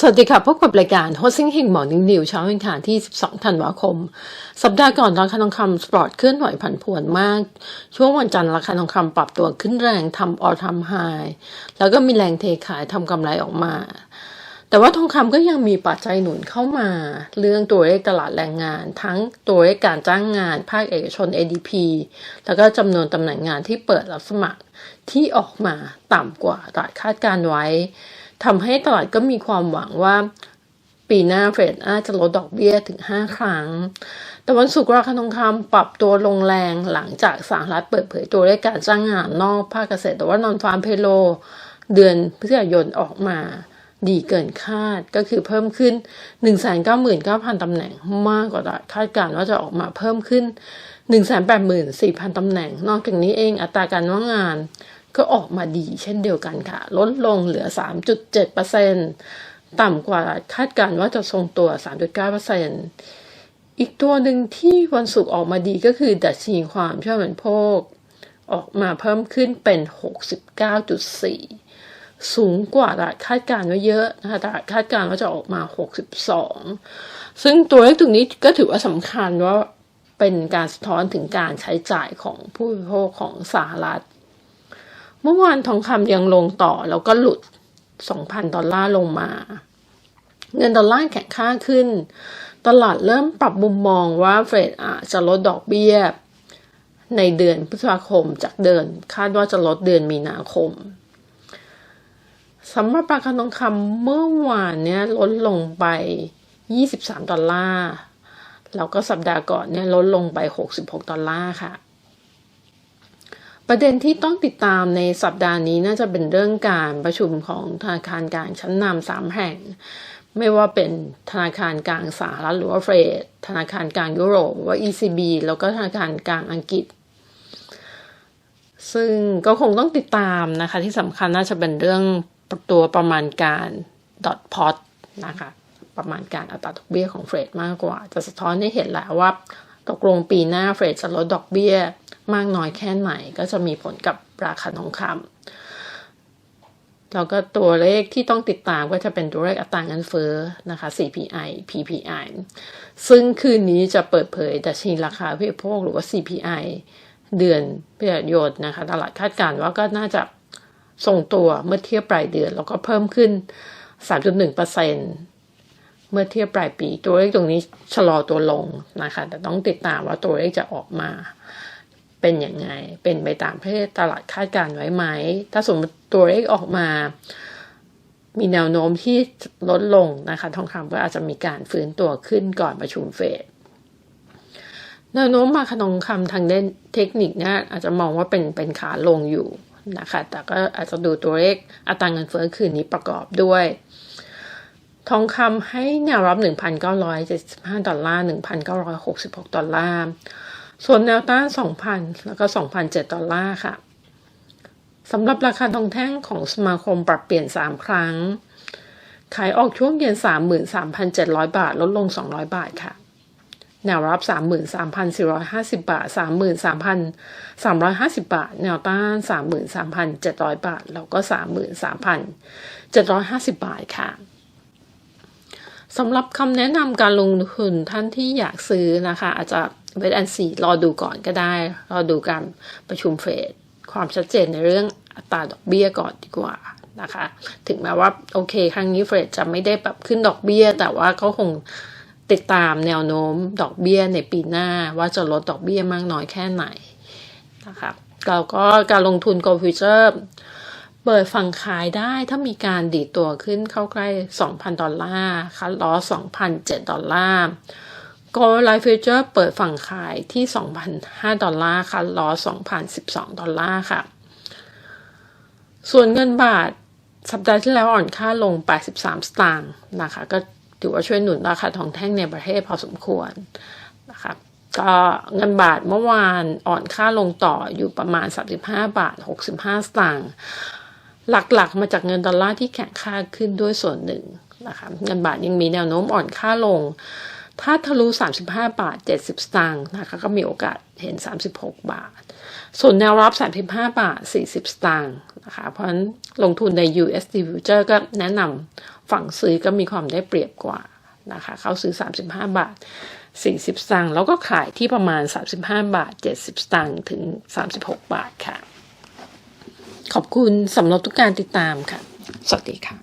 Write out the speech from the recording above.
สวัสดีค่ะ พบกับรายการ Hosting Hing Morning News เช้าวันอังคารที่ 12 ธันวาคม สัปดาห์ก่อนราคาทองคำสปอร์ตเคลื่อนไหวผันผวนมาก ช่วงวันจันทร์ราคาทองคำปรับตัวขึ้นแรงทำออทำไฮแล้วก็มีแรงเทขายทำกำไรออกมา แต่ว่าทองคำก็ยังมีปัจจัยหนุนเข้ามา เรื่องตัวเลขตลาดแรงงาน ทั้งตัวเลขการจ้างงาน ภาคเอกชน ADP แล้วก็จำนวนตำแหน่งงานที่เปิดรับสมัครที่ออกมาต่ำกว่าตลาดคาดการไว้ ทำให้ตลาดก็มีความหวังว่าปีหน้าเฟดอาจจะลดดอกเบี้ยถึง 5 ครั้ง แต่วันศุกร์ราคาทองคำปรับตัวลงแรงหลังจากสหรัฐเปิดเผยตัวเลขการจ้างงานนอกภาคเกษตรแต่ว่านอนฟาร์มเพโล เดือนพฤศจิกายนออกมาดีเกินคาดก็คือเพิ่มขึ้น 199,000 ตำแหน่งมากกว่าคาดการณ์ว่าจะออกมาเพิ่มขึ้น 184,000 ตำแหน่ง นอกจากนี้เองอัตราการว่างงาน ก็ออกมาดีเช่นเดียวกันค่ะ ลดลงเหลือ 3.7%ต่ำกว่าคาดการว่าจะทรงตัว 3.9%อีกตัวหนึ่งที่วันศุกร์ออกมาดีก็คือดัชนีความเชื่อมั่นโภค ออกมาเพิ่มขึ้นเป็น 69.4 สูงกว่าตลาดคาดการณ์ไว้เยอะนะคะตลาดคาดการณ์ว่าจะออกมา 62 ซึ่งตัวเลขตรงนี้ก็ถือว่าสำคัญว่าเป็นการสะท้อนถึงการใช้จ่ายของผู้บริโภคของสหรัฐ มื่อวานทองคำยังลงต่อแล้วก็หลุด 2,000 ดอลลาร์ลงมา เงินดอลลาร์แข็งค่าขึ้น ตลาดเริ่มปรับมุมมองว่าเฟดอาจจะลดดอกเบี้ย ในเดือนพฤษภาคมจากเดือนคาดว่าจะลดเดือนมีนาคมสำหรับราคาทองคำเมื่อวานเนี้ยลดลงไป 23 ดอลลาร์ แล้วก็สัปดาห์ก่อนเนี่ยลดลงไป 66 ดอลลาร์ค่ะ ประเด็นที่ต้องติดตามในสัปดาห์นี้น่าจะเป็นเรื่องการประชุมของธนาคารกลางชั้นนำสามแห่ง ไม่ว่าเป็นธนาคารกลางสหรัฐหรือว่าเฟดธนาคารกลางยุโรปหรือว่า ECB แล้วก็ธนาคารกลางอังกฤษ ซึ่งก็คงต้องติดตามนะคะ ที่สำคัญน่าจะเป็นเรื่องตัวประมาณการ dot pot นะคะประมาณการอัตราดอกเบี้ยของเฟดมากกว่า จะสะท้อนให้เห็นแล้วว่าตกลงปีหน้าเฟดจะลดดอกเบี้ย มากน้อยแค่ไหนก็จะมีผลกับราคาทองคำแล้วก็ตัวเลขที่ต้องติดตามก็จะเป็นตัวเลขอัตราเงินเฟ้อนะคะ CPI PPI ซึ่งคืนนี้จะเปิดเผยดัชนีราคาผู้บริโภคหรือว่า CPI เดือนพฤศจิกายนนะคะ ตลาดคาดการณ์ว่าก็น่าจะทรงตัวเมื่อเทียบปลายเดือน แล้วก็เพิ่มขึ้น 3.1%เมื่อเทียบปลายปี ตัวเลขตรงนี้ชะลอตัวลงนะคะ แต่ต้องติดตามว่าตัวเลขจะออกมา เป็นยังไง เป็นไปตามที่ตลาดคาดการไว้ไหม ถ้าสมมติตัวเลขออกมา มีแนวโน้มที่ลดลงนะคะ ทองคำก็อาจจะมีการฟื้นตัวขึ้นก่อนประชุมเฟดแนวโน้มมาขนองคำทางเด่นเทคนิคนี่ยอาจจะมองว่าเป็นเป็นขาลงอยู่นะคะ แต่ก็อาจจะดูตัวเลขอัตราเงินเฟ้อคืนนี้ประกอบด้วย ทองคำให้แนวรับ 1,975 ดอลลาร์ 1,966 ดอลลาร์ ส่วนแนวต้าน 2,000 แล้วก็ 2,007 ดอลลาร์ค่ะสำหรับราคาทองแท่งของสมาคมปรับเปลี่ยน 3 ครั้ง ขายออกช่วงเย็น 33,700 บาท ลดลง 200 บาทค่ะ แนวรับ 33,450 บาท 33,350 บาท แนวต้าน 33,700 บาท แล้วก็ 33,750 บาทค่ะสำหรับคำแนะนำการลงทุนท่านที่อยากซื้อนะคะ อาจจะ เวทแอนซีรอดูก่อนก็ได้ รอดูการประชุมเฟดความชัดเจนในเรื่องอัตราดอกเบี้ยก่อนดีกว่านะคะ ถึงแม้ว่าโอเค ครั้งนี้เฟดจะไม่ได้ปรับขึ้นดอกเบี้ย แต่ว่าเขาคงติดตามแนวโน้มดอกเบี้ยในปีหน้า ว่าจะลดดอกเบี้ยมากน้อยแค่ไหนนะคะแล้วก็การลงทุน Gold Future เปิดฝั่งขายได้ถ้ามีการดีตัวขึ้นเข้าใกล้ 2,000 ดอลลาร์คัดล้อ2,007ดอลลาร์ Gold Life Future เปิดฝั่งขายที่ 2,005 ดอลลาร์คัดล้อ2,012 ดอลลาร์ค่ะ ส่วนเงินบาทสัปดาห์ที่แล้วอ่อนค่าลง 83 สตางค์นะคะ ก็ถือว่าช่วยหนุนราคาทองแท่งในประเทศพอสมควรนะคะก็เงินบาทเมื่อวานอ่อนค่าลงต่ออยู่ประมาณ 35 บาท 65 สตางค์หลักๆ มาจากเงินดอลลาร์ที่แข็งค่าขึ้นด้วยส่วนหนึ่งนะคะเงินบาทยังมีแนวโน้มอ่อนค่าลง ถ้าทะลุ 35 บาท 70 สตางค์นะคะก็มีโอกาสเห็น 36 บาท ส่วนแนวรับ 35 บาท 40 สตางค์นะคะเพราะฉะนั้นลงทุนใน USD Future ก็แนะนำฝั่งซื้อก็มีความได้เปรียบกว่านะคะเขาซื้อ 35 บาท 40 สตางค์แล้วก็ขายที่ประมาณ 35 บาท 70 สตางค์ถึง 36 บาทค่ะ ขอบคุณสำหรับทุกการติดตามค่ะ สวัสดีค่ะ